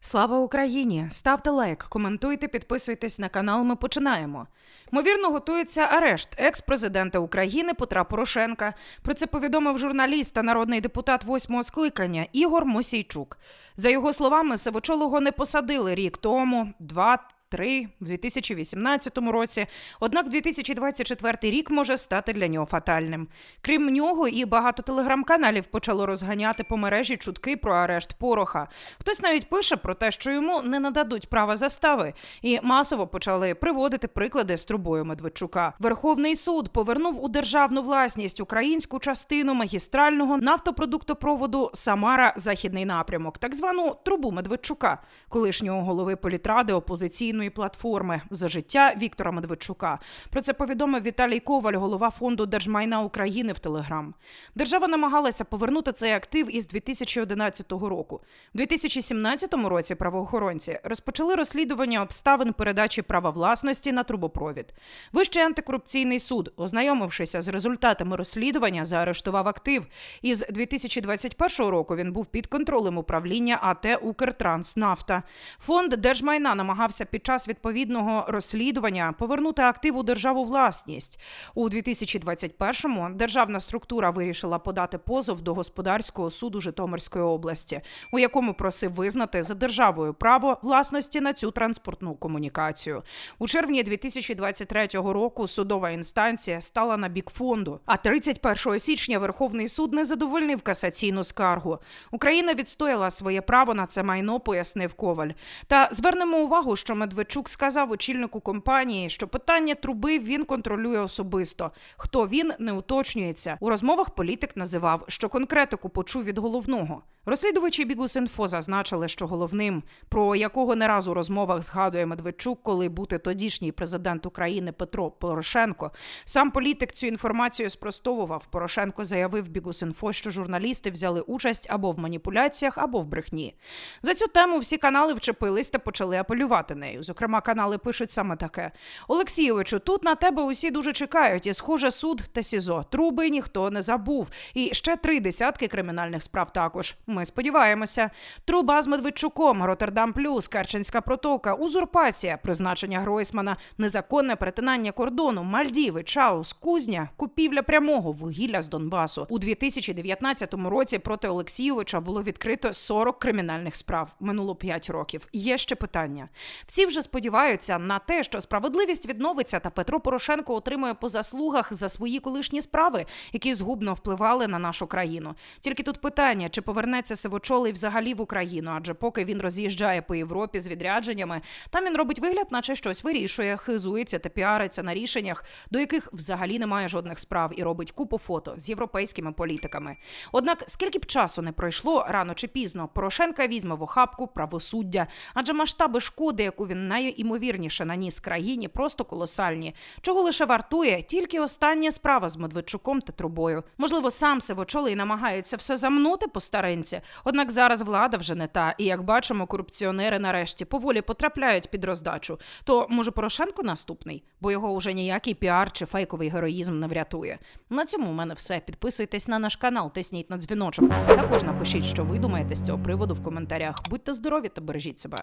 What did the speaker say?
Слава Україні! Ставте лайк, коментуйте, підписуйтесь на канал. Ми починаємо. Ймовірно, готується арешт екс-президента України Петра Порошенка. Про це повідомив журналіст та народний депутат восьмого скликання Ігор Мосійчук. За його словами, Сивочолого не посадили рік тому, два. Три в 2018 році. Однак 2024 рік може стати для нього фатальним. Крім нього, і багато телеграм-каналів почало розганяти по мережі чутки про арешт Пороха. Хтось навіть пише про те, що йому не нададуть права застави, і масово почали приводити приклади з трубою Медведчука. Верховний суд повернув у державну власність українську частину магістрального нафтопродуктопроводу Самара Західний напрямок, так звану трубу Медведчука, колишнього голови політради опозиційної платформи за життя Віктора Медведчука. Про це повідомив Віталій Коваль, голова фонду держмайна України в Телеграм. Держава намагалася повернути цей актив із 2011 року. У 2017 році правоохоронці розпочали розслідування обставин передачі права власності на трубопровід. Вищий антикорупційний суд, ознайомившися з результатами розслідування, заарештував актив. Із 2021 року він був під контролем управління АТ Укртранснафта. Фонд держмайна намагався під час відповідного розслідування повернути актив у державу власність. У 2021-му державна структура вирішила подати позов до господарського суду Житомирської області, у якому просив визнати за державою право власності на цю транспортну комунікацію. У червні 2023 року судова інстанція стала на бік фонду. А 31 січня Верховний суд не задовольнив касаційну скаргу. Україна відстояла своє право на це майно, пояснив Коваль. Та звернемо увагу, що Медведчук сказав очільнику компанії, що питання труби він контролює особисто. Хто він не уточнюється. У розмовах політик називав, що конкретику почув від головного. Розслідувачі Бігус.Інфо зазначили, що головним, про якого не раз у розмовах згадує Медведчук, коли бути тодішній президент України Петро Порошенко, сам політик цю інформацію спростовував. Порошенко заявив Бігус.Інфо, що журналісти взяли участь або в маніпуляціях, або в брехні. За цю тему всі канали вчепились та почали апелювати нею. Зокрема, канали пишуть саме таке: Олексійовичу, тут на тебе усі дуже чекають, і схоже, суд та СІЗО. Труби ніхто не забув. І ще три десятки кримінальних справ також. Ми сподіваємося. Труба з Медведчуком, Роттердам Плюс, Керченська протока, узурпація, призначення Гройсмана, незаконне перетинання кордону, Мальдіви, Чаус, Кузня, купівля прямого вугілля з Донбасу. У 2019 році проти Олексійовича було відкрито 40 кримінальних справ. Минуло 5 років. Є ще питання. Всі вже сподіваються на те, що справедливість відновиться, та Петро Порошенко отримує по заслугах за свої колишні справи, які згубно впливали на нашу країну. Тільки тут питання, чи повернеться Сивочолий взагалі в Україну, адже поки він роз'їжджає по Європі з відрядженнями, там він робить вигляд, наче щось вирішує, хизується та піариться на рішеннях, до яких взагалі немає жодних справ, і робить купу фото з європейськими політиками. Однак, скільки б часу не пройшло, рано чи пізно Порошенка візьме в охапку правосуддя, адже масштаби шкоди, яку він найімовірніше наніс країні, просто колосальні. Чого лише вартує тільки остання справа з Медведчуком та трубою. Можливо, сам Сивочолий намагається все замнути по старинці. Однак зараз влада вже не та, і як бачимо, корупціонери нарешті поволі потрапляють під роздачу. То може Порошенко наступний, бо його уже ніякий піар чи фейковий героїзм не врятує. На цьому в мене все. Підписуйтесь на наш канал, тисніть на дзвіночок. Також напишіть, що ви думаєте з цього приводу в коментарях. Будьте здорові та бережіть себе.